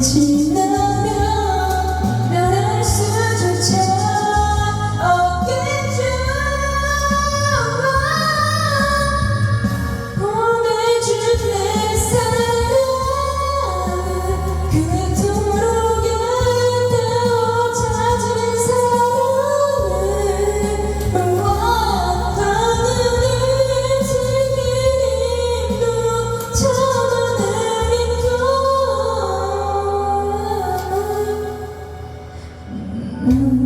지나 Mm-hmm.